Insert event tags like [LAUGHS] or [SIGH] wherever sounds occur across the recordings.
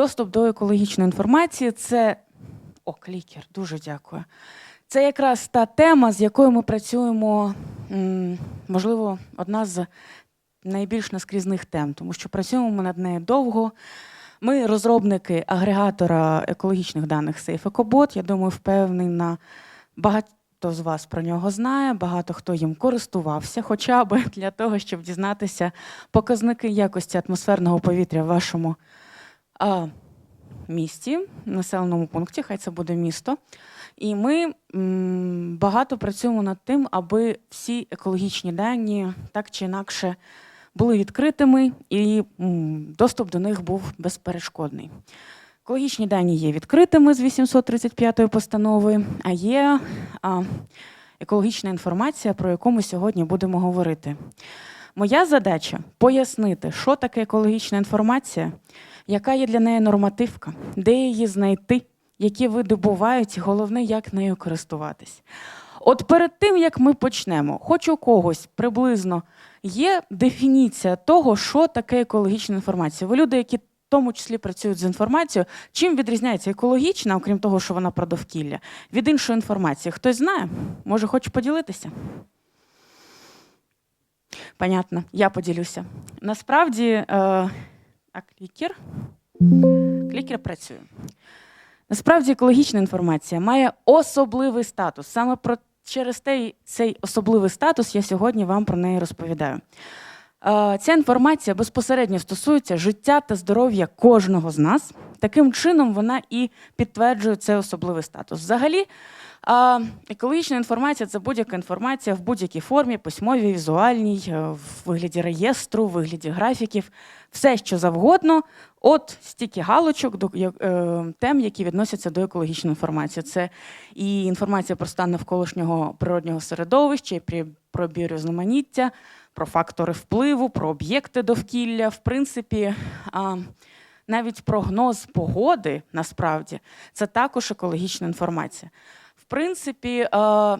доступ до екологічної інформації це. О, клікер, дуже дякую. Це якраз та тема, з якою ми працюємо, можливо, одна з найбільш наскрізних тем, тому що працюємо ми над нею довго. Ми розробники агрегатора екологічних даних SafeEcoBot. Я думаю, впевнена, багато з вас про нього знає, багато хто їм користувався, хоча б для того, щоб дізнатися показники якості атмосферного повітря в вашому місті, населеному пункті, хай це буде місто. І ми багато працюємо над тим, аби всі екологічні дані так чи інакше були відкритими і доступ до них був безперешкодний. Екологічні дані є відкритими з 835 постанови, а є екологічна інформація, про яку ми сьогодні будемо говорити. Моя задача пояснити, що таке екологічна інформація, яка є для неї нормативка, де її знайти, які види бувають, і головне, як нею користуватись. От перед тим, як ми почнемо, хоч у когось приблизно є дефініція того, що таке екологічна інформація. Ви люди, які в тому числі працюють з інформацією, чим відрізняється екологічна, окрім того, що вона про довкілля, від іншої інформації. Хтось знає? Може, хоче поділитися? Понятно, я поділюся. Насправді, е, а клікер? Клікер працює. Насправді, екологічна інформація має особливий статус. Саме про через те, цей особливий статус я сьогодні вам про неї розповідаю. Е, Ця інформація безпосередньо стосується життя та здоров'я кожного з нас. Таким чином, вона і підтверджує цей особливий статус. Взагалі, екологічна інформація це будь-яка інформація в будь-якій формі, письмовій, візуальній, е, в вигляді реєстру, в вигляді графіків, все що завгодно. От стільки галочок до е, тем, які відносяться до екологічної інформації. Це і інформація про стан навколишнього природнього середовища, і про біорізноманіття, про фактори впливу, про об'єкти довкілля. В принципі, навіть прогноз погоди насправді це також екологічна інформація. В принципі, е,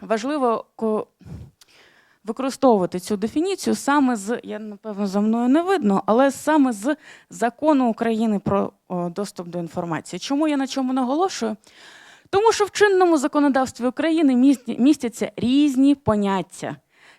важливо використовувати цю дефініцію саме з, я напевно, за мною не видно, але саме з закону України про доступ до інформації. Чому я на чому наголошую? Тому що в чинному законодавстві України містяться різні поняття.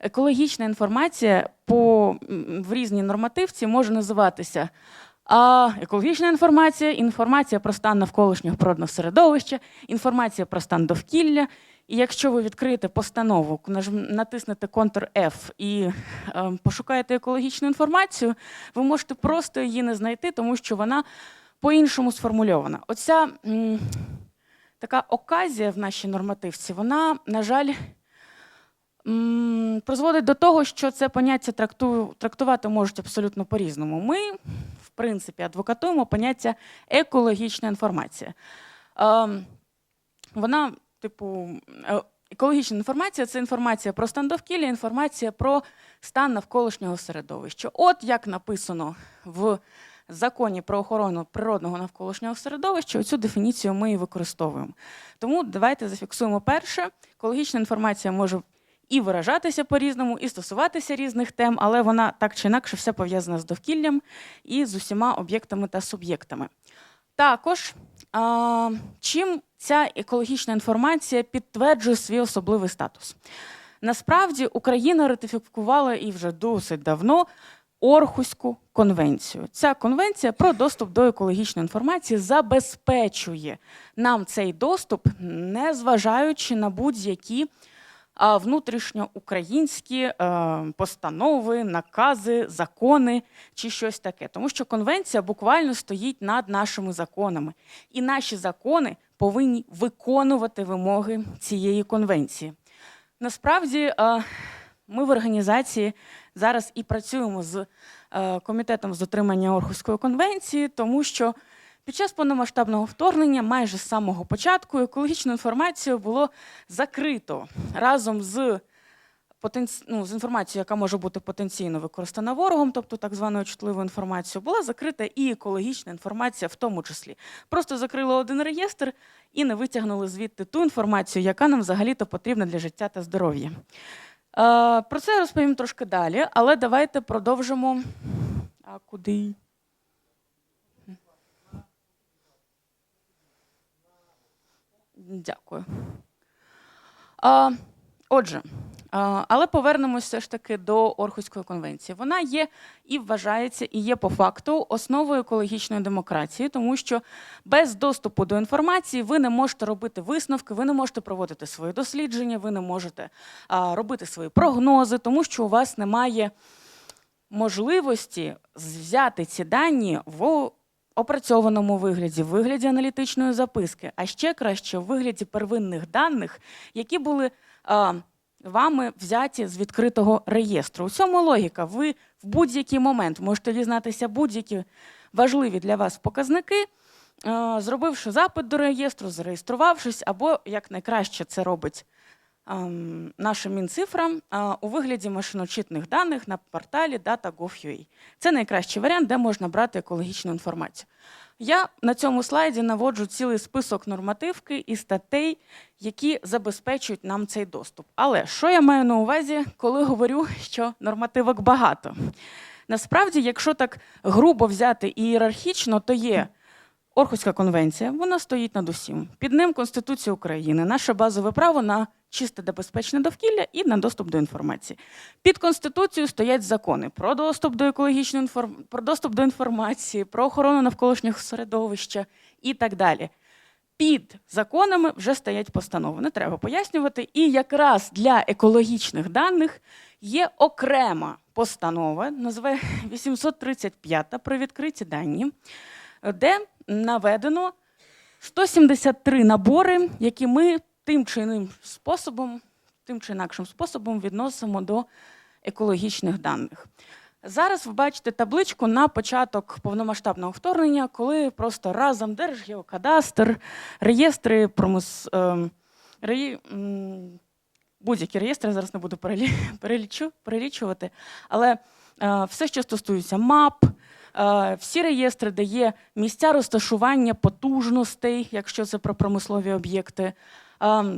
Екологічна інформація по, в різній нормативці може називатися а, екологічна інформація, інформація про стан навколишнього природного середовища, інформація про стан довкілля. І якщо ви відкриєте постанову, натиснете Ctrl F і е, пошукаєте екологічну інформацію, ви можете просто її не знайти, тому що вона по-іншому сформульована. Оця м, така оказія в нашій нормативці, вона, на жаль, м, призводить до того, що це поняття тракту, трактувати можуть абсолютно по-різному. Ми, принципі, адвокатуємо поняття екологічна інформація. Ем, вона, типу, е, екологічна інформація це інформація про стан довкілля, інформація про стан навколишнього середовища. От як написано в законі про охорону природного навколишнього середовища, цю дефініцію ми і використовуємо. Тому давайте зафіксуємо перше. Екологічна інформація може і виражатися по-різному, і стосуватися різних тем, але вона так чи інакше все пов'язана з довкіллям і з усіма об'єктами та суб'єктами. Також а, чим ця екологічна інформація підтверджує свій особливий статус? Насправді Україна ратифікувала і вже досить давно Орхуську конвенцію. Ця конвенція про доступ до екологічної інформації забезпечує нам цей доступ, не зважаючи на будь-які внутрішньоукраїнські е, постанови, накази, закони чи щось таке. Тому що конвенція буквально стоїть над нашими законами, і наші закони повинні виконувати вимоги цієї конвенції. Насправді, е, ми в організації зараз і працюємо з е, комітетом з дотримання Орхуської конвенції, тому що під час повномасштабного вторгнення, майже з самого початку, екологічну інформацію було закрито разом з ну, з інформацією, яка може бути потенційно використана ворогом, тобто так званою чутливою інформацією, була закрита і екологічна інформація в тому числі. Просто закрили один реєстр і не витягнули звідти ту інформацію, яка нам взагалі-то потрібна для життя та здоров'я. Е, Про це я розповім трошки далі, але давайте продовжимо. А куди? Дякую. А, отже, але повернемось все ж таки до Орхуської конвенції. Вона є і вважається, і є по факту основою екологічної демократії, тому що без доступу до інформації ви не можете робити висновки, ви не можете проводити свої дослідження, ви не можете робити свої прогнози, тому що у вас немає можливості взяти ці дані в опрацьованому вигляді, в вигляді аналітичної записки, а ще краще в вигляді первинних даних, які були а, вами взяті з відкритого реєстру. У цьому логіка. Ви в будь-який момент можете дізнатися будь-які важливі для вас показники, зробивши запит до реєстру, зареєструвавшись, або як найкраще це робить ем, наша Мінцифра а, у вигляді машиночитних даних на порталі data.gov.ua. Це найкращий варіант, де можна брати екологічну інформацію. Я на цьому слайді наводжу цілий список нормативки і статей, які забезпечують нам цей доступ. Але що я маю на увазі, коли говорю, що нормативок багато? Насправді, якщо так грубо взяти і ієрархічно, то є Орхуська конвенція, вона стоїть над усім. Під ним Конституція України, наше базове право на чисте та безпечне довкілля і на доступ до інформації. Під Конституцією стоять закони про доступ до екологічної інформ... про доступ до інформації, про охорону навколишнього середовища і так далі. Під законами вже стоять постанови. Не треба пояснювати. І якраз для екологічних даних є окрема постанова, називає 835 про відкриті дані, де наведено 173 набори, які ми тим чи іним способом, тим чи інакшим способом відносимо до екологічних даних. Зараз ви бачите табличку на початок повномасштабного вторгнення, коли просто разом Держгеокадастр, реєстри промис, ем, реї, м, будь-які реєстри, зараз не буду перелі, перелічу, перелічувати, але е, все, що стосується мап, всі реєстри, де є місця розташування потужностей, якщо це про промислові об'єкти, е,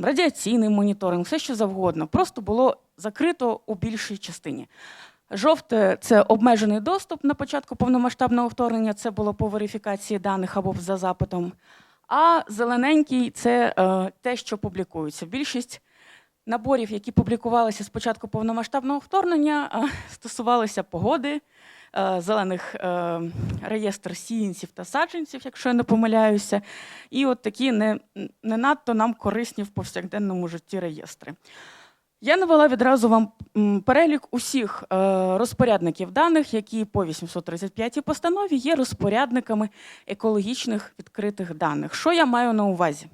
радіаційний моніторинг, все що завгодно, просто було закрито у більшій частині. Жовте це обмежений доступ на початку повномасштабного вторгнення. Це було по верифікації даних або за запитом. А зелененький це е, те, що публікується. Більшість наборів, які публікувалися з початку повномасштабного вторгнення, [LAUGHS] стосувалися погоди, е, зелених е, реєстр сіянців та саджанців, якщо я не помиляюся, і от такі не, не надто нам корисні в повсякденному житті реєстри. Я навела відразу вам перелік усіх е, розпорядників даних, які по 835 постанові є розпорядниками екологічних відкритих даних. Що я маю на увазі?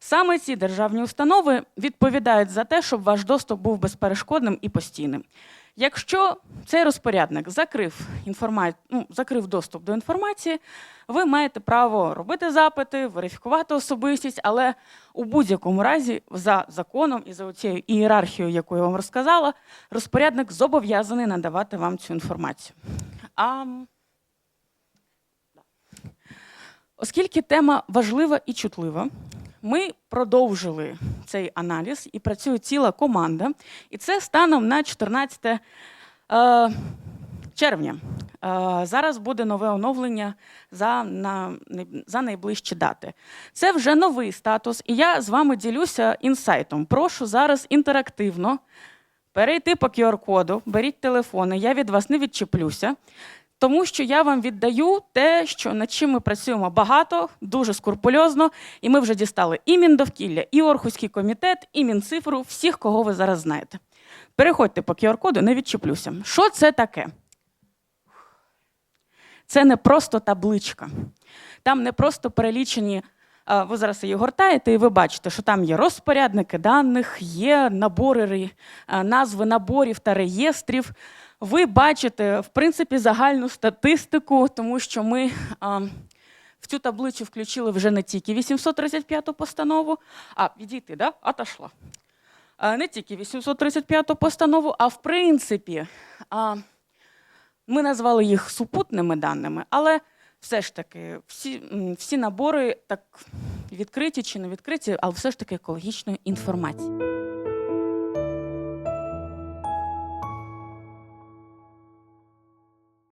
Саме ці державні установи відповідають за те, щоб ваш доступ був безперешкодним і постійним. Якщо цей розпорядник закрив, інформа... ну, закрив доступ до інформації, ви маєте право робити запити, верифікувати особистість, але у будь-якому разі, за законом і за цією ієрархією, яку я вам розказала, розпорядник зобов'язаний надавати вам цю інформацію. А... Оскільки тема важлива і чутлива, ми продовжили цей аналіз і працює ціла команда. І це станом на 14 е, червня. Е, зараз буде нове оновлення за, на, за найближчі дати. Це вже новий статус, і я з вами ділюся інсайтом. Прошу зараз інтерактивно перейти по QR-коду, беріть телефони, я від вас не відчеплюся. Тому що я вам віддаю те, що над чим ми працюємо багато, дуже скрупульозно, і ми вже дістали і Міндовкілля, і Орхуський комітет, і Мінцифру, всіх, кого ви зараз знаєте. Переходьте по QR-коду, не відчеплюся. Що це таке? Це не просто табличка. Там не просто перелічені. Ви зараз її гортаєте, і ви бачите, що там є розпорядники даних, є набори, назви наборів та реєстрів. Ви бачите, в принципі, загальну статистику, тому що ми а, в цю таблицю включили вже не тільки 835 постанову, а відійти, да? Отошла. А, не тільки 835 постанову, а в принципі, а, ми назвали їх супутними даними, але все ж таки всі, всі набори так відкриті чи не відкриті, але все ж таки екологічної інформації.